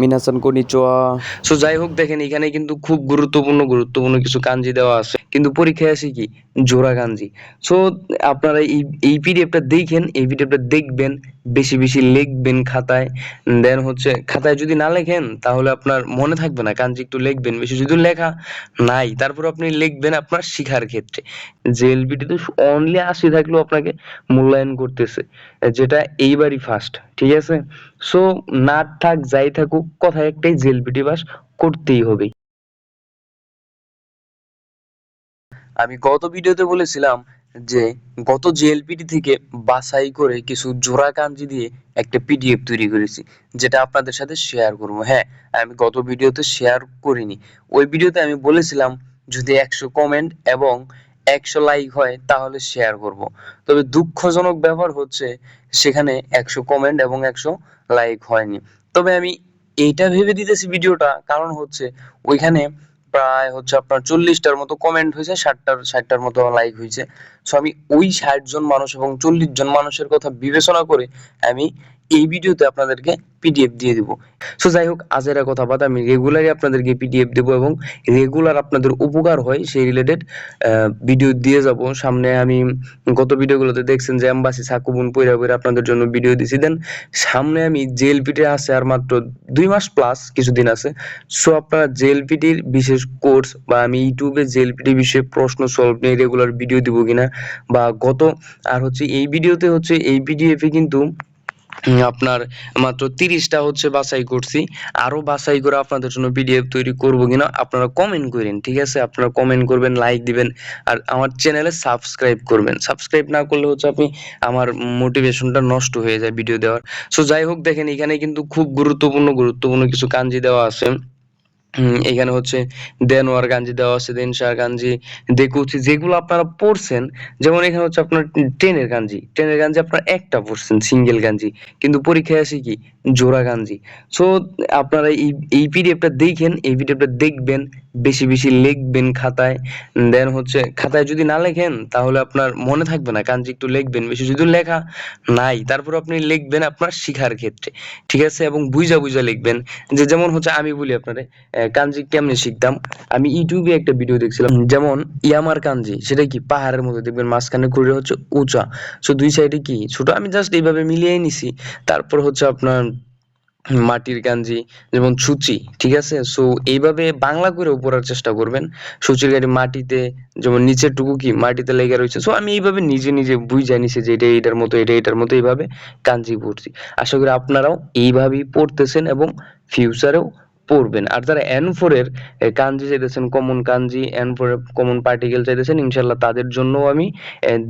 মিনাসান কনিচোয়া। So যাই হোক দেখেন, এখানে কিন্তু খুব গুরুত্বপূর্ণ গুরুত্বপূর্ণ কিছু কাঞ্জি দেওয়া আছে। কিন্তু পরীক্ষায় আসে কি? জোড়া কাঞ্জি সো আপনারা এই এই পিডিএফটা দেখেন, এই পিডিএফটা দেখবেন, বেশি বেশি লিখবেন খাতায়। দেন হচ্ছে, খাতায় যদি না লেখেন, তাহলে আপনার মনে থাকবে না কাঞ্জি একটু লিখবেন, বেশি যদি লেখা নাই, তারপর আপনি লিখবেন আপনার শিখার ক্ষেত্রে। জেএলবিটি তো অনলি আশি থাকলেও আপনাকে মূল্যায়ন করতেছে, যেটা এইবারই ফার্স্ট ঠিক আছে? সো না থাক, যাই থাকুক, কথা একটাই জেএলবিটি পাস করতেই হবে। আমি গত ভিডিওতে বলেছিলাম যে, গত জেএলপিটি থেকে বাছাই করে কিছু জোড়া কাঞ্জি দিয়ে একটা পিডিএফ তৈরি করেছি, যেটা আপনাদের সাথে শেয়ার করব। হ্যাঁ আমি গত ভিডিওতে শেয়ার করিনি। ওই ভিডিওতে আমি বলেছিলাম, যদি একশো কমেন্ট এবং একশো লাইক হয়, তাহলে শেয়ার করব। তবে দুঃখজনক ব্যাপার হচ্ছে, সেখানে একশো কমেন্ট এবং একশো লাইক হয়নি। তবে আমি এইটা ভেবে দিতেছি ভিডিওটা, কারণ হচ্ছে ওইখানে প্রায় হচ্ছে আপনার চল্লিশটার মতো কমেন্ট হয়েছে, ষাটটার ষাটটার মতো লাইক হয়েছে। সো আমি ওই ষাট জন মানুষ এবং চল্লিশ জন মানুষের কথা বিবেচনা করে আমি এই ভিডিওতে আপনাদেরকে পিডিএফ দিয়ে দিব। সো যাই হোক, আজের কথা বাদ আমি রেগুলারই আপনাদেরকে পিডিএফ দেবো এবং রেগুলার আপনাদের উপকার হয় সেই রিলেটেড ভিডিও দিয়ে যাব। সামনে আমি গত ভিডিওগুলোতে দেখছেন যে এম্বাসি সাকুবুন পইরা আপনাদের জন্য ভিডিও দিছি। দেন সামনে আমি জেএলপিটি আছে আর মাত্র দুই মাস প্লাস কিছুদিন আছে। সো আপনারা জেএলপিটির বিশেষ কোর্স বা আমি ইউটিউবে জেএলপিটি বিষয়ে প্রশ্ন সলভ নিয়ে রেগুলার ভিডিও দিব কিনা বা গত, আর হচ্ছে এই ভিডিওতে হচ্ছে এই পিডিএফ কিন্তু আপনার মাত্র তিরিশটা হচ্ছে বাছাই করছি। আরও বাছাই করে আপনাদের জন্য পিডিএফ তৈরি করব কিনা আপনারা কমেন্ট করেন, ঠিক আছে? আপনারা কমেন্ট করবেন লাইক দিবেন, আর আমার চ্যানেলে সাবস্ক্রাইব করবেন। সাবস্ক্রাইব না করলে হচ্ছে আপনি আমার মোটিভেশনটা নষ্ট হয়ে যায় ভিডিও দেওয়ার। সো যাই হোক, দেখেন এখানে কিন্তু খুব গুরুত্বপূর্ণ গুরুত্বপূর্ণ কিছু কাঞ্জি দেওয়া আছে। এখানে হচ্ছে দেনোয়ার গাঞ্জি দেওয়া আছে দেনশার গাঞ্জি দেখুছি যেগুলো আপনারা পড়ছেন, যেমন এখানে হচ্ছে আপনার ট্রেনের গাঞ্জি। ট্রেনের গাঞ্জি আপনার একটা পড়ছেন, সিঙ্গেল গাঞ্জি। কিন্তু পরীক্ষায় আসে কি? জোড়া গাঞ্জি। সো আপনারা এই পিডিএফটা দেখেন, এই পিডিএফটা দেখবেন, বেশি বেশি লিখবেন খাতায়। দেন হচ্ছে, খাতায় যদি না লেখেন, তাহলে আপনার মনে থাকবে না কাঞ্জি একটু লিখবেন, বেশি যদি লেখা নাই, তারপর আপনি লিখবেন আপনার শিখার ক্ষেত্রে। ঠিক আছে? এবং বুঝা বুঝা লিখবেন। যে যেমন হচ্ছে আমি বলি আপনারে কাঞ্জি কেমনি শিখতাম? আমি ইউটিউবে একটা ভিডিও দেখছিলাম, যেমন ইয়ামার কাঞ্জি, সেটা কি? পাহাড়ের মতো দেখবেন মাঝখানে ঘুরে হচ্ছে উঁচা। সো দুই সাইডে কি? ছোট, আমি জাস্ট এইভাবে মিলিয়ে নিছি। তারপর হচ্ছে আপনার মাটির কাঞ্জি, যেমন সূচি ঠিক আছে? সো এইভাবে বাংলা করেও পড়ার চেষ্টা করবেন। সূচির গাড়ি মাটিতে, যেমন নিচের টুকু কি? মাটিতে লেগে রয়েছে সো আমি এইভাবে নিজে নিজে বুঝ নিছি যে এটা এটার মতো, এটা এটার মতো এইভাবে কাঞ্জি পড়ছি। আশা করি আপনারাও এইভাবেই পড়তেছেন এবং ফিউচারেও পড়বেন। আর যারা এন ফোর এর কাঞ্জি চাইতেছেন কমন কাঞ্জি এন ফোর কমন পার্টিকেল চাইতেছেন, ইনশাল্লাহ তাদের জন্য আমি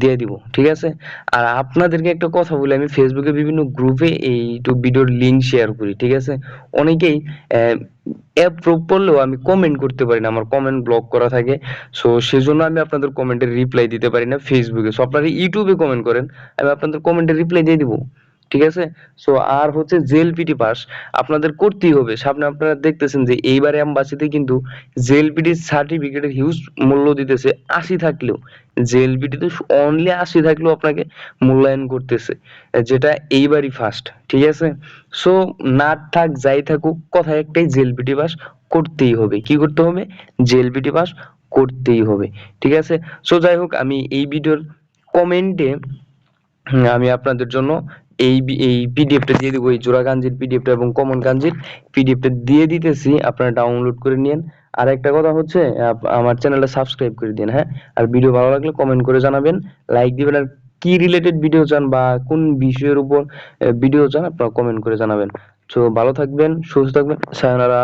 দিয়ে দিব। ঠিক আছে? আর আপনাদেরকে একটা কথা বলি, আমি ফেসবুকে বিভিন্ন গ্রুপে এই ভিডিওর লিংক শেয়ার করি, ঠিক আছে? অনেকেই অ্যাপ প্রয়োগ করলেও আমি কমেন্ট করতে পারি না, আমার কমেন্ট ব্লক করা থাকে। সো সেজন্য আমি আপনাদের কমেন্টের রিপ্লাই দিতে পারি না ফেসবুকে সো আপনারা ইউটিউবে কমেন্ট করেন, আমি আপনাদের কমেন্টের রিপ্লাই দিয়ে দিব। ঠিক আছে? সো আর হচ্ছে জেএলপিটি পাস আপনাদের করতেই হবে। সামনে আপনারা দেখতেছেন যে এইবারে অ্যাম্বাসিতে কিন্তু জেএলপিটি সার্টিফিকেটের হিউজ মূল্য দিতেছে আশি থাকলেও। জেএলপিটিতে অনলি আশি থাকলেও আপনাকে মূল্যায়ন করতেছে, যেটা এইবারই ফার্স্ট ঠিক আছে? সো না থাক, যাই থাকুক, কথা একটাই জেএলপিটি পাস করতেই হবে। কি করতে হবে? জেএলপিটি পাস করতেই হবে, ঠিক আছে? সো যাই হোক, আমি এই ভিডিওর কমেন্টে আমি আপনাদের জন্য এই এই পিডিএফটা দিয়ে দিব, এই জোড়া গাঞ্জির পিডিএফটা এবং কমন গাঞ্জির পিডিএফটা দিয়ে দিতেছি, আপনারা ডাউনলোড করে নিন আর একটা কথা হচ্ছে আমার চ্যানেলটা সাবস্ক্রাইব করে দিন হ্যাঁ? আর ভিডিও ভালো লাগলে কমেন্ট করে জানাবেন লাইক দিবেন, আর কি রিলেটেড ভিডিও চান বা কোন বিষয়ের উপর ভিডিও চান, আপনারা কমেন্ট করে জানাবেন। তো ভালো থাকবেন, সুস্থ থাকবেন সায়নারা